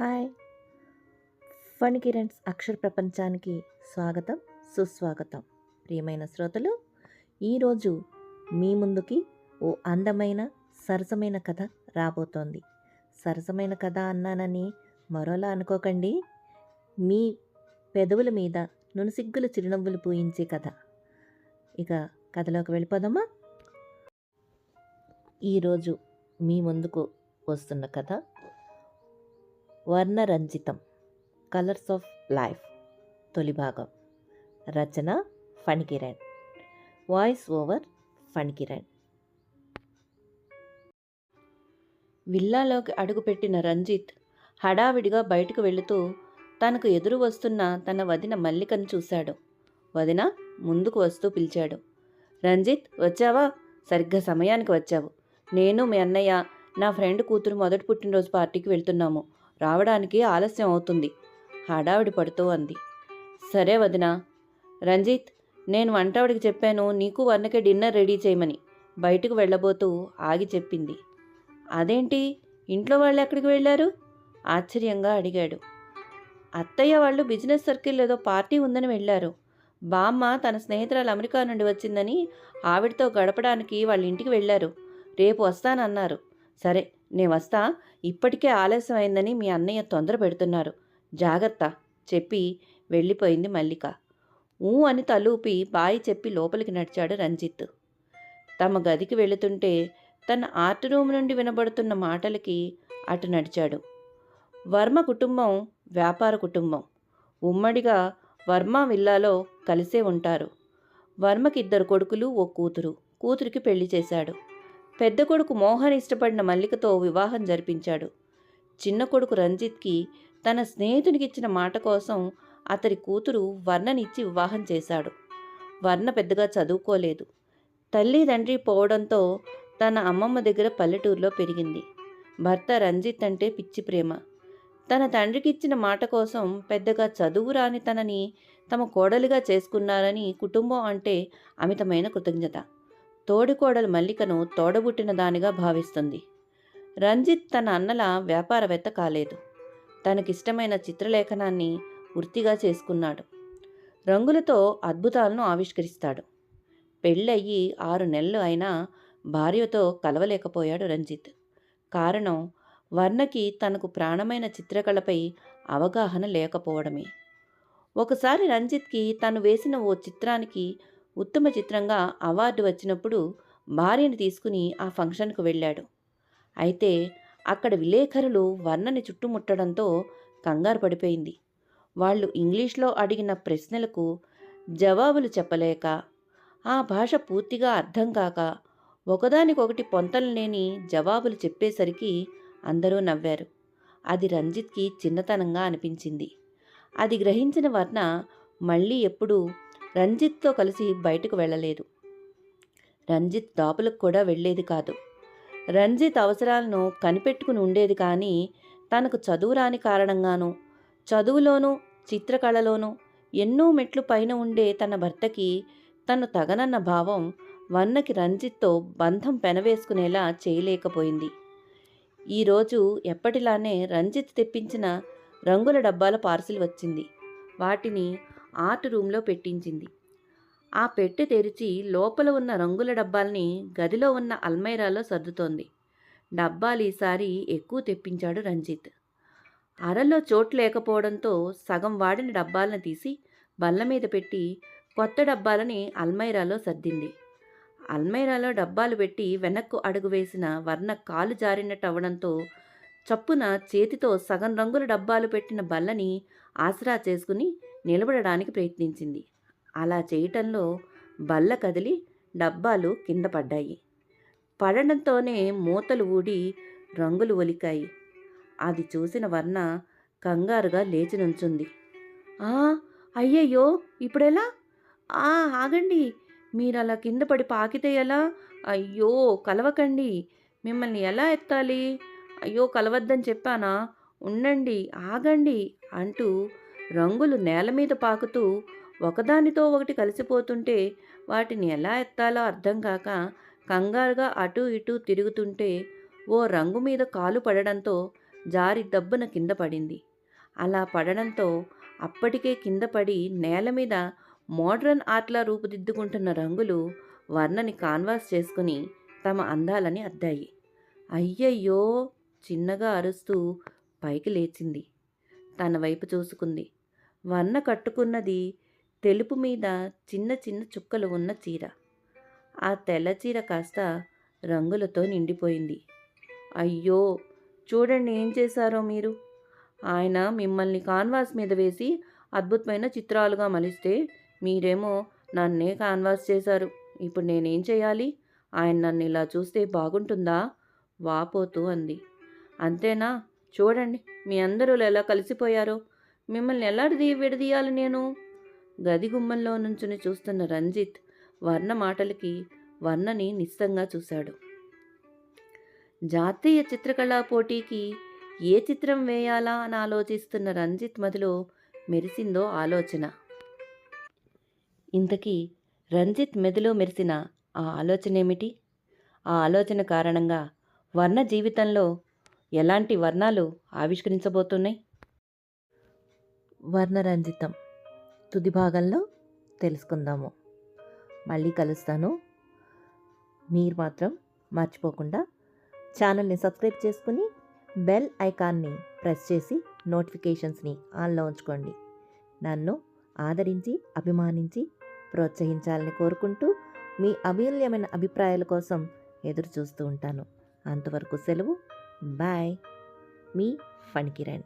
Hi. Fun Kiran's అక్షర ప్రపంచానికి స్వాగతం సుస్వాగతం. ప్రియమైన శ్రోతలు ఈరోజు మీ ముందుకి ఓ అందమైన సరసమైన కథ రాబోతోంది. సరసమైన కథ అన్నానని మరోలా అనుకోకండి. మీ పెదవుల మీద నునుసిగ్గుల చిరునవ్వులు పూయించే కథ. ఇక కథలోకి వెళ్ళిపోదామా? ఈరోజు మీ ముందుకు వస్తున్న కథ వర్ణరంజితం కలర్స్ ఆఫ్ లైఫ్ తొలి భాగం. రచన ఫణికిరణ్. Voice over ఫణికిరణ్. విల్లాలోకి అడుగుపెట్టిన రంజిత్ హడావిడిగా బయటకు వెళుతూ తనకు ఎదురు వస్తున్న తన వదిన మల్లికను చూశాడు. వదిన ముందుకు వస్తూ పిలిచాడు. రంజిత్ వచ్చావా? సరిగ్గా సమయానికి వచ్చావు. నేను మీ అన్నయ్య నా ఫ్రెండ్ కూతురు మొదటి పుట్టినరోజు పార్టీకి వెళ్తున్నాము. రావడానికి ఆలస్యం అవుతుంది. హడావిడి పడుతూ అంది. సరే వదినా. రంజిత్ నేను వంటావిడికి చెప్పాను నీకు వర్ణకే డిన్నర్ రెడీ చేయమని. బయటకు వెళ్ళబోతూ ఆగి చెప్పింది. అదేంటి? ఇంట్లో వాళ్ళు ఎక్కడికి వెళ్ళారు? ఆశ్చర్యంగా అడిగాడు. అత్తయ్య వాళ్ళు బిజినెస్ సర్కిల్ ఏదో పార్టీ ఉందని వెళ్ళారు. బామ్మ తన స్నేహితురాలు అమెరికా నుండి వచ్చిందని ఆవిడతో గడపడానికి వాళ్ళ ఇంటికి వెళ్ళారు. రేపు వస్తానన్నారు. సరే నేను వస్తా. ఇప్పటికే ఆలస్యం అయిందని మీ అన్నయ్య తొందర పెడుతున్నారు. జాగ్రత్త చెప్పి వెళ్ళిపోయింది మల్లిక. ఊ అని తలూపి బాయి చెప్పి లోపలికి నడిచాడు రంజిత్. తమ గదికి వెళుతుంటే తన ఆర్ట్ రూమ్ నుండి వినబడుతున్న మాటలకి అటు నడిచాడు. వర్మ కుటుంబం వ్యాపార కుటుంబం. ఉమ్మడిగా వర్మ విల్లాలో కలిసే ఉంటారు. వర్మకి ఇద్దరు కొడుకులు ఓ కూతురు. కూతురికి పెళ్ళి చేశాడు. పెద్ద కొడుకు మోహన్ ఇష్టపడిన మల్లికతో వివాహం జరిపించాడు. చిన్న కొడుకు రంజిత్కి తన స్నేహితునికి ఇచ్చిన మాట కోసం అతడి కూతురు వర్ణనిచ్చి వివాహం చేశాడు. వర్ణ పెద్దగా చదువుకోలేదు. తల్లి తండ్రి పోవడంతో తన అమ్మమ్మ దగ్గర పల్లెటూరులో పెరిగింది. భర్త రంజిత్ అంటే పిచ్చి ప్రేమ. తన తండ్రికి ఇచ్చిన మాట కోసం పెద్దగా చదువు రాని తనని తమ కోడలిగా చేసుకున్నారని కుటుంబం అంటే అమితమైన కృతజ్ఞత. తోడికోడలు మల్లికను తోడబుట్టిన దానిగా భావిస్తుంది. రంజిత్ తన అన్నల వ్యాపారవేత్త కాలేదు. తనకిష్టమైన చిత్రలేఖనాన్ని వృత్తిగా చేసుకున్నాడు. రంగులతో అద్భుతాలను ఆవిష్కరిస్తాడు. పెళ్ళయ్యి ఆరు నెలలు అయినా భార్యతో కలవలేకపోయాడు రంజిత్. కారణం వర్ణకి తనకు ప్రాణమైన చిత్రకళపై అవగాహన లేకపోవడమే. ఒకసారి రంజిత్కి తను వేసిన ఓ చిత్రానికి ఉత్తమ చిత్రంగా అవార్డు వచ్చినప్పుడు భార్యను తీసుకుని ఆ ఫంక్షన్కు వెళ్ళాడు. అయితే అక్కడ విలేకరులు వర్ణని చుట్టుముట్టడంతో కంగారు పడిపోయింది. వాళ్ళు ఇంగ్లీష్లో అడిగిన ప్రశ్నలకు జవాబులు చెప్పలేక ఆ భాష పూర్తిగా అర్థం కాక ఒకదానికొకటి పొంతలు లేని జవాబులు చెప్పేసరికి అందరూ నవ్వారు. అది రంజిత్కి చిన్నతనంగా అనిపించింది. అది గ్రహించిన వర్ణ మళ్ళీ ఎప్పుడూ రంజిత్తో కలిసి బయటకు వెళ్ళలేదు. రంజిత్ దాపులకు కూడా వెళ్ళేది కాదు. రంజిత్ అవసరాలను కనిపెట్టుకుని ఉండేది కానీ తనకు చదువు రాని కారణంగానూ చదువులోనూ చిత్రకళలోనూ ఎన్నో మెట్లు పైన ఉండే తన భర్తకి తను తగనన్న భావం వన్నకి రంజిత్తో బంధం పెనవేసుకునేలా చేయలేకపోయింది. ఈరోజు ఎప్పటిలానే రంజిత్ తెప్పించిన రంగుల డబ్బాల పార్సిల్ వచ్చింది. వాటిని ఆర్ట్ రూమ్లో పెట్టించింది. ఆ పెట్టె తెరిచి లోపల ఉన్న రంగుల డబ్బాల్ని గదిలో ఉన్న అల్మైరాలో సర్దుతోంది. డబ్బాలు ఈసారి ఎక్కువ తెప్పించాడు రంజిత్. అరలో చోటు లేకపోవడంతో సగం వాడిన డబ్బాలను తీసి బల్ల మీద పెట్టి కొత్త డబ్బాలని అల్మైరాలో సర్దింది. అల్మైరాలో డబ్బాలు పెట్టి వెనక్కు అడుగు వేసిన వర్ణ కాలు జారినట్టు అవడంతో చప్పున చేతితో సగం రంగుల డబ్బాలు పెట్టిన బల్లని ఆసరా చేసుకుని నిలబడడానికి ప్రయత్నించింది. అలా చేయటంలో బల్ల కదిలి డబ్బాలు కింద పడ్డాయి. పడడంతోనే మూతలు ఊడి రంగులు ఒలికాయి. అది చూసిన వర్ణ కంగారుగా లేచి నుంచుంది. ఆ అయ్యయ్యో! ఇప్పుడెలా? ఆ ఆగండి! మీరు అలా కింద పడి పాకితే ఎలా? అయ్యో! కలవకండి! మిమ్మల్ని ఎలా ఎత్తాలి? అయ్యో కలవద్దని చెప్పానా? ఉండండి ఆగండి అంటూ రంగులు నేల మీద పాకుతూ ఒకదానితో ఒకటి కలిసిపోతుంటే వాటిని ఎలా ఎత్తాలో అర్థం కాక కంగారుగా అటూ ఇటూ తిరుగుతుంటే ఓ రంగు మీద కాలు పడడంతో జారి దబ్బున కింద పడింది. అలా పడడంతో అప్పటికే కింద పడి నేల మీద మోడ్రన్ ఆర్ట్లా రూపుదిద్దుకుంటున్న రంగులు వర్ణని కాన్వాస్ చేసుకుని తమ అందాలని అద్దాయి. అయ్యయ్యో! చిన్నగా అరుస్తూ పైకి లేచింది. తన వైపు చూసుకుంది. వర్ణ కట్టుకున్నది తెలుపు మీద చిన్న చిన్న చుక్కలు ఉన్న చీర. ఆ తెల్ల చీర కాస్త రంగులతో నిండిపోయింది. అయ్యో! చూడండి ఏం చేశారో మీరు. ఆయన మిమ్మల్ని కాన్వాస్ మీద వేసి అద్భుతమైన చిత్రాలుగా మలిస్తే మీరేమో నన్నే కాన్వాస్ చేశారు. ఇప్పుడు నేనేం చేయాలి? ఆయన నన్ను ఇలా చూస్తే బాగుంటుందా? వాపోతూ అంది. అంతేనా? చూడండి మీ అందరూ ఎలా కలిసిపోయారో. మిమ్మల్ని ఎలా విడదీయాలి నేను? గది గుమ్మంలో నుంచుని చూస్తున్న రంజిత్ వర్ణ మాటలకి వర్ణని నిశ్చంగా చూశాడు. జాతీయ చిత్రకళా పోటీకి ఏ చిత్రం వేయాలా అని ఆలోచిస్తున్న రంజిత్ మదిలో మెరిసిందో ఆలోచన. ఇంతకీ రంజిత్ మెదిలో మెరిసిన ఆ ఆలోచన ఏమిటి ఆ ఆలోచన కారణంగా వర్ణ జీవితంలో ఎలాంటి వర్ణాలు ఆవిష్కరించబోతున్నాయి? వర్ణరంజితం తుది భాగంలో తెలుసుకుందాము. మళ్ళీ కలుస్తాను. మీరు మాత్రం మర్చిపోకుండా ఛానల్ని సబ్స్క్రైబ్ చేసుకుని బెల్ ఐకాన్ని ప్రెస్ చేసి నోటిఫికేషన్స్ని ఆన్లో ఉంచుకోండి. నన్ను ఆదరించి అభిమానించి ప్రోత్సహించాలని కోరుకుంటూ మీ అమూల్యమైన అభిప్రాయాల కోసం ఎదురు చూస్తూ ఉంటాను. అంతవరకు సెలవు బాయ్ మీ ఫణికిరణ్